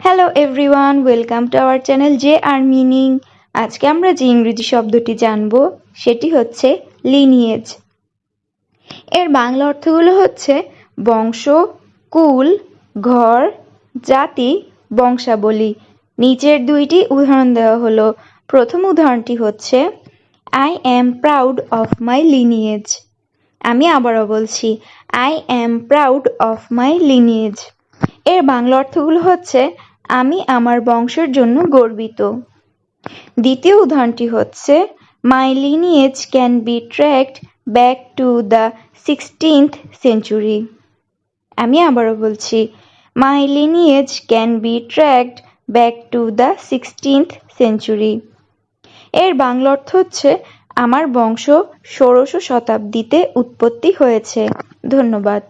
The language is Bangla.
Hello everyone welcome to our channel J R meaning আজকে আমরা যে ইংরেজি শব্দটি জানব, সেটি হচ্ছে লিনিয়েজ এর বাংলা অর্থগুলো হচ্ছে বংশ, কুল, ঘর, জাতি, বংশাবলী। নিচের দুইটি উদাহরণ দেওয়া হলো। প্রথম উদাহরণটি হচ্ছে I am proud of my lineage আমি আবারও বলছি I am proud of my lineage এর বাংলা অর্থগুলো হচ্ছে, আমি আমার বংশের জন্য গর্বিত। দ্বিতীয় উদাহরণটি হচ্ছে my lineage can be tracked back to the sixteenth century আমি আবারও বলছি my lineage can be tracked back to the sixteenth century এর বাংলা অর্থ হচ্ছে, আমার বংশ ষোড়শ শতাব্দীতে উৎপত্তি হয়েছে। ধন্যবাদ।